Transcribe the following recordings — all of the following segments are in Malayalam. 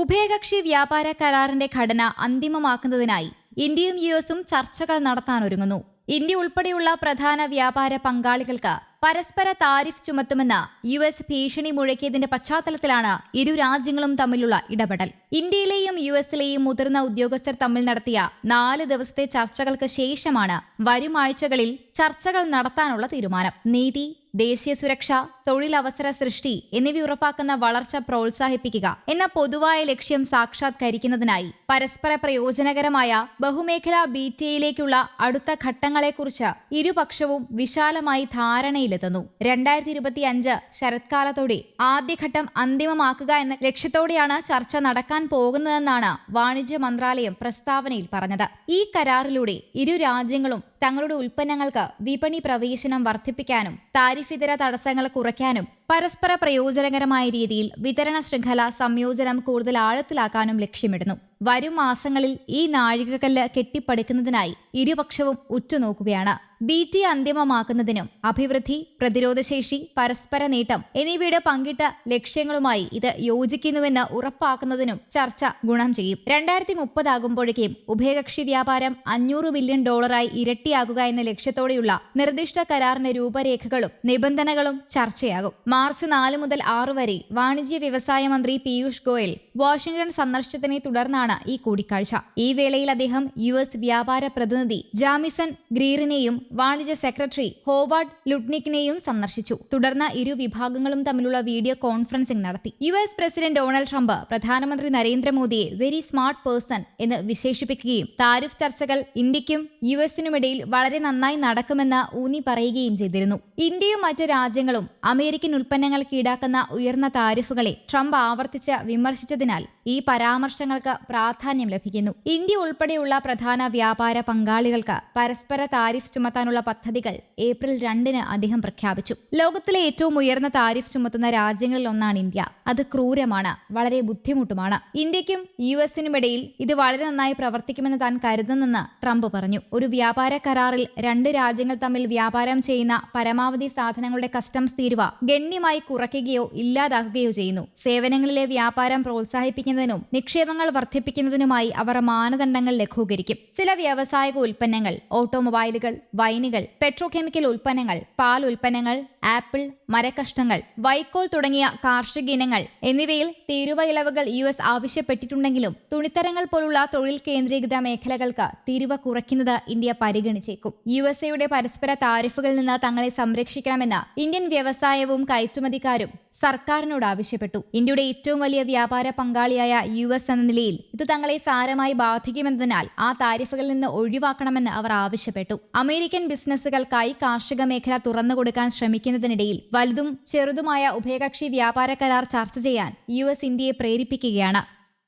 ഉഭയകക്ഷി വ്യാപാര കരാറിന്റെ ഘടന അന്തിമമാക്കുന്നതിനായി ഇന്ത്യയും യു എസും ചർച്ചകൾ നടത്താനൊരുങ്ങുന്നു. ഇന്ത്യ ഉൾപ്പെടെയുള്ള പ്രധാന വ്യാപാര പങ്കാളികൾക്ക് പരസ്പര താരിഫ് ചുമത്തുമെന്ന യു എസ് ഭീഷണി മുഴക്കിയതിന്റെ പശ്ചാത്തലത്തിലാണ് ഇരു രാജ്യങ്ങളും തമ്മിലുള്ള ഇടപെടൽ. ഇന്ത്യയിലെയും യു എസിലെയും മുതിർന്ന ഉദ്യോഗസ്ഥർ തമ്മിൽ നടത്തിയ നാല് ദിവസത്തെ ചർച്ചകൾക്ക് ശേഷമാണ് വരും ആഴ്ചകളിൽ ചർച്ചകൾ നടത്താനുള്ള തീരുമാനം. നീതി ദേശീയ സുരക്ഷ തൊഴിലവസര സൃഷ്ടി എന്നിവ ഉറപ്പാക്കുന്ന വളർച്ച പ്രോത്സാഹിപ്പിക്കുക എന്ന പൊതുവായ ലക്ഷ്യം സാക്ഷാത്കരിക്കുന്നതിനായി പരസ്പര പ്രയോജനകരമായ ബഹുമേഖലാ ബി ടി എയിലേക്കുള്ള അടുത്ത ഘട്ടങ്ങളെക്കുറിച്ച് ഇരുപക്ഷവും വിശാലമായി ധാരണയിലെത്തുന്നു. രണ്ടായിരത്തി ഇരുപത്തി അഞ്ച് ശരത്കാലത്തോടെ ആദ്യഘട്ടം അന്തിമമാക്കുക എന്ന ലക്ഷ്യത്തോടെയാണ് ചർച്ച നടക്കാൻ പോകുന്നതെന്നാണ് വാണിജ്യ മന്ത്രാലയം പ്രസ്താവനയിൽ പറഞ്ഞത്. ഈ കരാറിലൂടെ ഇരു രാജ്യങ്ങളും തങ്ങളുടെ ഉൽപ്പന്നങ്ങൾക്ക് വിപണി പ്രവേശനം വർദ്ധിപ്പിക്കാനും താരിഫിതര തടസ്സങ്ങൾ കുറയ്ക്കാനും പരസ്പര പ്രയോജനകരമായ രീതിയിൽ വിതരണ ശൃംഖല സംയോജനം കൂടുതൽ ആഴത്തിലാക്കാനും ലക്ഷ്യമിടുന്നു. വരും മാസങ്ങളിൽ ഈ നാഴികക്കല്ല് കെട്ടിപ്പടുക്കുന്നതിനായി ഇരുപക്ഷവും ഉറ്റുനോക്കുകയാണ്. ബി ടി അന്തിമമാക്കുന്നതിനും അഭിവൃദ്ധി പ്രതിരോധശേഷി പരസ്പര നേട്ടം എന്നിവയുടെ പങ്കിട്ട ലക്ഷ്യങ്ങളുമായി ഇത് യോജിക്കുന്നുവെന്ന് ഉറപ്പാക്കുന്നതിനും ചർച്ച ഗുണം ചെയ്യും. രണ്ടായിരത്തി മുപ്പതാകുമ്പോഴേക്കും ഉഭയകക്ഷി വ്യാപാരം അഞ്ഞൂറ് ബില്യൺ ഡോളറായി ഇരട്ടിയാകുക എന്ന ലക്ഷ്യത്തോടെയുള്ള നിർദ്ദിഷ്ട കരാറിന്റെ രൂപരേഖകളും നിബന്ധനകളും ചർച്ചയാകും. മാർച്ച് നാല് മുതൽ ആറ് വരെ വാണിജ്യ വ്യവസായ മന്ത്രി പീയൂഷ് ഗോയൽ വാഷിംഗ്ടൺ സന്ദർശനത്തിനെ തുടർന്നാണ് ഈ കൂടിക്കാഴ്ച. ഈ വേളയിൽ അദ്ദേഹം യു എസ് വ്യാപാര പ്രതിനിധി ജാമിസൺ ഗ്രീറിനെയും വാണിജ്യ സെക്രട്ടറി ഹോവാർഡ് ലുഡ്നിക്കിനെയും സന്ദർശിച്ചു. തുടർന്ന് ഇരു വിഭാഗങ്ങളും തമ്മിലുള്ള വീഡിയോ കോൺഫറൻസിംഗ് നടത്തി. U S president Donald Trump പ്രധാനമന്ത്രി നരേന്ദ്രമോദിയെ വെരി സ്മാർട്ട് പേഴ്സൺ എന്ന് വിശേഷിപ്പിക്കുകയും താരിഫ് ചർച്ചകൾ ഇന്ത്യക്കും യു എസിനുമിടയിൽ വളരെ നന്നായി നടക്കുമെന്ന് ഊന്നി പറയുകയും ചെയ്തിരുന്നു. ഇന്ത്യയും മറ്റ് രാജ്യങ്ങളും അമേരിക്കൻ ഉൽപ്പന്നങ്ങൾക്ക് ഈടാക്കുന്ന ഉയർന്ന താരിഫുകളെ ട്രംപ് ആവർത്തിച്ച് വിമർശിച്ചതിനാൽ ഈ പരാമർശങ്ങൾക്ക് പ്രാധാന്യം ലഭിക്കുന്നു. ഇന്ത്യ ഉൾപ്പെടെയുള്ള പ്രധാന വ്യാപാര പങ്കാളികൾക്ക് പരസ്പര താരിഫ് ചുമത്താനുള്ള പദ്ധതികൾ ഏപ്രിൽ രണ്ടിന് അദ്ദേഹം പ്രഖ്യാപിച്ചു. ലോകത്തിലെ ഏറ്റവും ഉയർന്ന താരിഫ് ചുമത്തുന്ന രാജ്യങ്ങളിൽ ഒന്നാണ് ഇന്ത്യ. അത് ക്രൂരമാണ്. വളരെ ബുദ്ധിമുട്ടുമാണ്. ഇന്ത്യക്കും യു എസിനുമിടയിൽ ഇത് വളരെ നന്നായി പ്രവർത്തിക്കുമെന്ന് താൻ കരുതുന്നെന്ന് ട്രംപ് പറഞ്ഞു. ഒരു വ്യാപാര കരാറിൽ രണ്ട് രാജ്യങ്ങൾ തമ്മിൽ വ്യാപാരം ചെയ്യുന്ന പരമാവധി സാധനങ്ങളുടെ കസ്റ്റംസ് തീരുവ ഗണ്യമായി കുറയ്ക്കുകയോ ഇല്ലാതാക്കുകയോ ചെയ്യുന്നു. സേവനങ്ങളിലെ വ്യാപാരം പ്രോത്സാഹിപ്പിക്കുന്നതിനും നിക്ഷേപങ്ങൾ വർദ്ധിപ്പിക്കുന്നതിനുമായി അവർ മാനദണ്ഡങ്ങൾ ലഘൂകരിക്കും. ചില വ്യാവസായിക ഉൽപ്പന്നങ്ങൾ ഓട്ടോമൊബൈലുകൾ വൈനുകൾ പെട്രോകെമിക്കൽ ഉൽപ്പന്നങ്ങൾ പാൽ ഉൽപ്പന്നങ്ങൾ ആപ്പിൾ മരക്കഷ്ണങ്ങൾ വൈക്കോൽ തുടങ്ങിയ കാർഷിക ഇനങ്ങൾ എന്നിവയിൽ തീരുവ ഇളവുകൾ യു എസ് ആവശ്യപ്പെട്ടിട്ടുണ്ടെങ്കിലും തുണിത്തരങ്ങൾ പോലുള്ള തൊഴിൽ കേന്ദ്രീകൃത മേഖലകൾക്ക് തീരുവ കുറയ്ക്കുന്നത് ഇന്ത്യ പരിഗണിച്ചേക്കും. യു എസ് എയുടെ പരസ്പര താരിഫുകളിൽ നിന്ന് തങ്ങളെ സംരക്ഷിക്കണമെന്ന് ഇന്ത്യൻ വ്യവസായവും കയറ്റുമതിക്കാരും സർക്കാരിനോട് ആവശ്യപ്പെട്ടു. ഇന്ത്യയുടെ ഏറ്റവും വലിയ വ്യാപാര പങ്കാളിയായ യു എസ് എന്ന നിലയിൽ ഇത് തങ്ങളെ സാരമായി ബാധിക്കുമെന്നതിനാൽ ആ താരിഫുകളിൽ നിന്ന് ഒഴിവാക്കണമെന്ന് അവർ ആവശ്യപ്പെട്ടു. അമേരിക്കൻ ബിസിനസ്സുകൾക്കായി കാർഷിക മേഖല തുറന്നുകൊടുക്കാൻ ശ്രമിക്കുന്നതിനിടയിൽ വലുതും ചെറുതുമായ ഉഭയകക്ഷി വ്യാപാര കരാർ ചർച്ച ചെയ്യാൻ യു ഇന്ത്യയെ പ്രേരിപ്പിക്കുകയാണ്.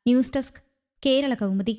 News desk Kerala Kaumudi.